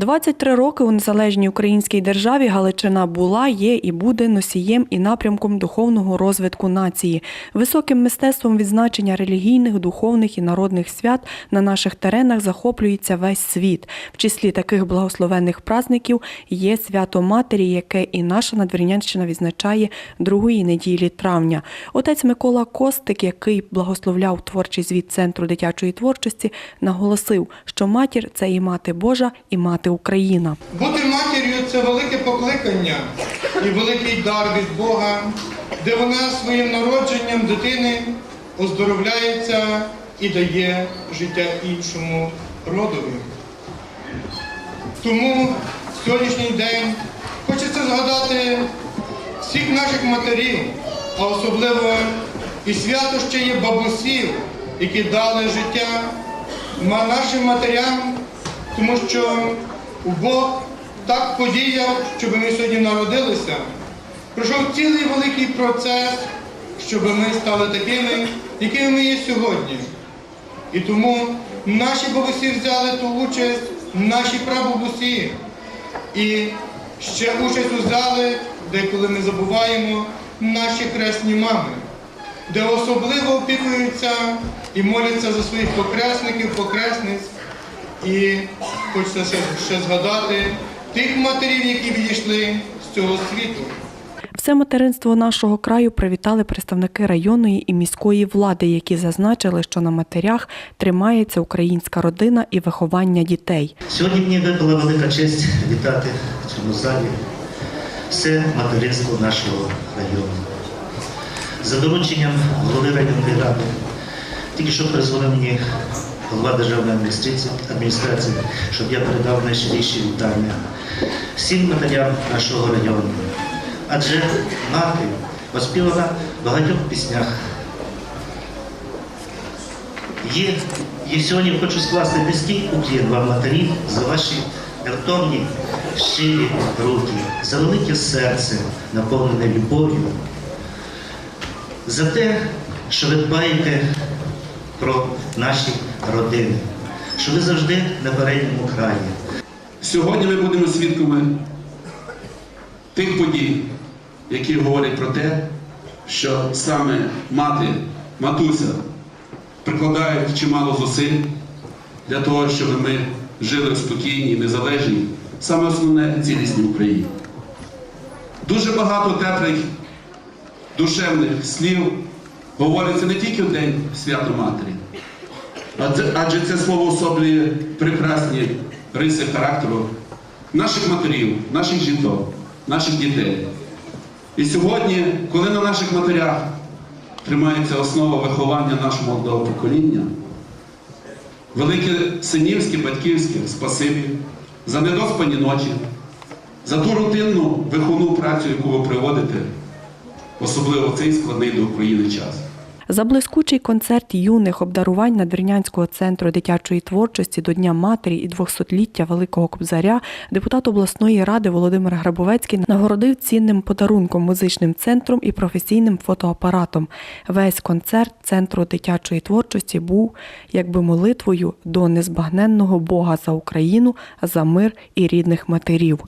23 роки у незалежній українській державі Галичина була, є і буде носієм і напрямком духовного розвитку нації. Високим мистецтвом відзначення релігійних, духовних і народних свят на наших теренах захоплюється весь світ. В числі таких благословенних праздників є свято Матері, яке і наша надвірнянщина відзначає другої неділі травня. Отець Микола Костик, який благословляв творчий звіт Центру дитячої творчості, наголосив, що матір це і мати Божа, і мати Україна. Бути матір'ю це велике покликання і великий дар від Бога, де вона своїм народженням дитини оздоровляється і дає життя іншому родові. Тому в сьогоднішній день хочеться згадати всіх наших матерів, а особливо і свято ще є бабусів, які дали життя нашим матерям, тому що Бог так подіяв, щоб ми сьогодні народилися. Пройшов цілий великий процес, щоб ми стали такими, якими ми є сьогодні. І тому наші бабусі взяли ту участь, наші прабабусі. І ще участь взяли, деколи ми забуваємо, наші хресні мами, де особливо опікуються і моляться за своїх покресників, покресниць. І хочеться ще, ще згадати тих матерів, які відійшли з цього світу. Все материнство нашого краю привітали представники районної і міської влади, які зазначили, що на матерях тримається українська родина і виховання дітей. Сьогодні мені випала велика честь вітати в цьому залі все материнство нашого району. За дорученням голови районної ради, тільки що призвонив мені голова державної адміністрації, щоб я передав найщиріші вітання всім матерям нашого району. Адже мати оспівана в багатьох піснях. Є, і сьогодні хочу скласти низький уклін вам матері за ваші невтомні, щирі руки, за велике серце, наповнене любов'ю, за те, що ви дбаєте про наші родини, що ви завжди на передньому краї. Сьогодні ми будемо свідками тих подій, які говорять про те, що саме мати, матуся прикладають чимало зусиль для того, щоб ми жили в спокійній, незалежній, саме основне цілісній Україні. Дуже багато теплих, душевних слів говориться не тільки в День свято Матері, адже- це слово особлює прекрасні риси характеру наших матерів, наших жінок, наших дітей. І сьогодні, коли на наших матерях тримається основа виховання нашого молодого покоління, велике синівське, батьківське спасибі за недоспані ночі, за ту рутинну виховну працю, яку ви проводите, особливо в цей складний до України час. За блискучий концерт юних обдарувань Надвірнянського центру дитячої творчості до Дня матері і 200-ліття Великого Кобзаря депутат обласної ради Володимир Грабовецький нагородив цінним подарунком музичним центром і професійним фотоапаратом. Весь концерт центру дитячої творчості був якби молитвою до незбагненного Бога за Україну, за мир і рідних матерів.